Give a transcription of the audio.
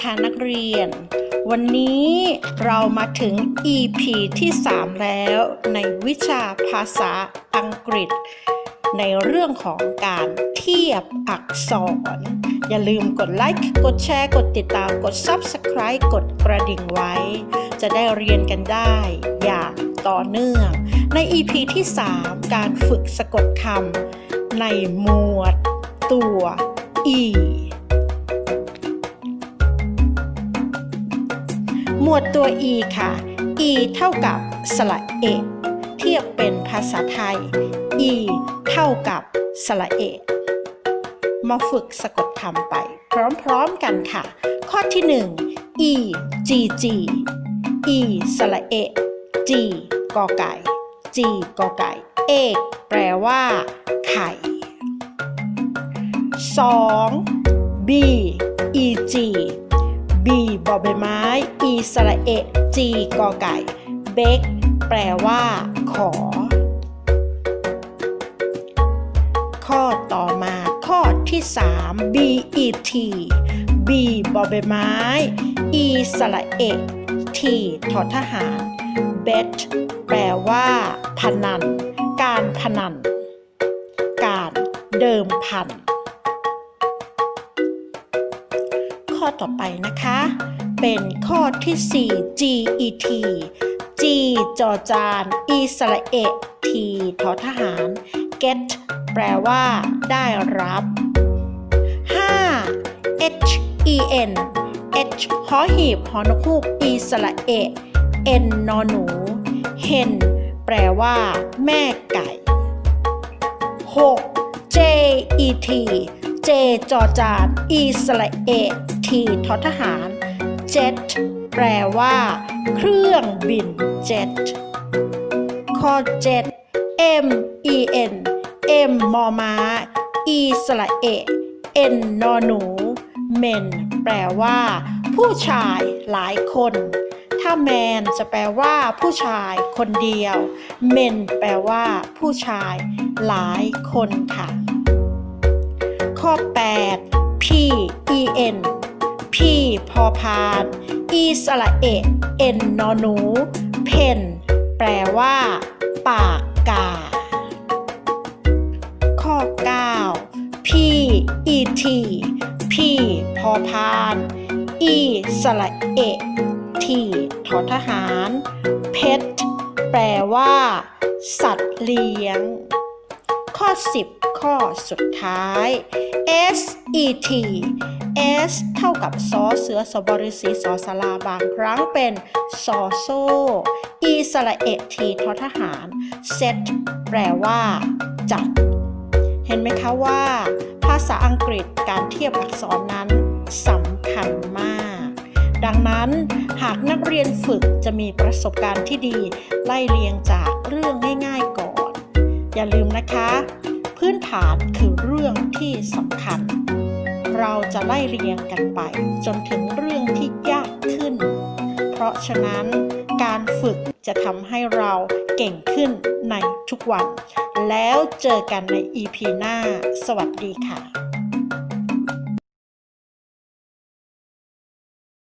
คะนักเรียน วันนี้เรามาถึง EP ที่ 3 แล้วในวิชาภาษาอังกฤษ ในเรื่องของการเทียบอักษร อย่าลืมกดไลค์กดแชร์ กดติดตามกด Subscribe กดกระดิ่งไว้ จะได้เรียนกันได้อย่างต่อเนื่อง ใน EP ที่ 3 การฝึกสะกดคำในหมวดตัว e วดตัว e ค่ะ e เท่ากับสระเอกเทียบเป็นภาษาไทย e เท่ากับสระเอกมาฝึกสะกดคำไป พร้อมๆกันค่ะ ข้อที่ 1 e g g e สระเอก g กอไก่ g กอไก่ เอกแปลว่า ไข่ 2. b e g b บอใบไม้ e สระเอก g กอไก่ เบกแปลว่า ขอ ข้อต่อมาข้อที่ 3 b e t b บอใบไม้ e สระเอก t ทอทหาร bet แปลว่า พนัน การพนัน การเดิมพัน ต่อไปนะคะ เป็นข้อที่ 4 GET G จอจาน E สระเอก T ทอทหาร get แปลว่าได้รับ 5. H E N H หอหีบหอนกฮูก E สระเอก N นอหนู hen แปลว่า แม่ไก่ 6. J E T J จอจาน E สระเอ ก T ททหาร jet แปลว่า เครื่องบิน jet ข้อ 7 M E N M มอม้า E สระเอ N นอหนู men แปลว่า ผู้ชายหลายคน ถ้า man จะแปลว่า ผู้ชายคนเดียว men แปลว่า ผู้ชายหลายคนค่ะ ข้อ 8 P E N P พอพาน E สระเอก N นนอนู pen แปลว่า ปากกา ข้อ 9 P E T P พอพาน E สระเอก T ทอทหาร pet แปลว่า สัตว์เลี้ยง ข้อ 10 ข้อสุดท้าย S E T S เท่ากับซอเสือสบริสีสอสลาบางครั้งเป็นซอโซ่ E สระเอก T ทอทหาร set แปลว่า จัด เห็นไหมคะว่า ภาษาอังกฤษการเทียบอักษรนั้นสำคัญมาก ดังนั้นหากนักเรียนฝึกจะมีประสบการณ์ที่ดี ไล่เรียงจากเรื่องง่าย ๆ ก่อน อย่าลืมนะคะ พื้นฐานคือเรื่องที่สำคัญ เราจะไล่เรียงกันไป จนถึงเรื่องที่ยากขึ้น เพราะฉะนั้นการฝึกจะทำให้เราเก่งขึ้นในทุกวัน แล้วเจอกันใน EP หน้า สวัสดีค่ะ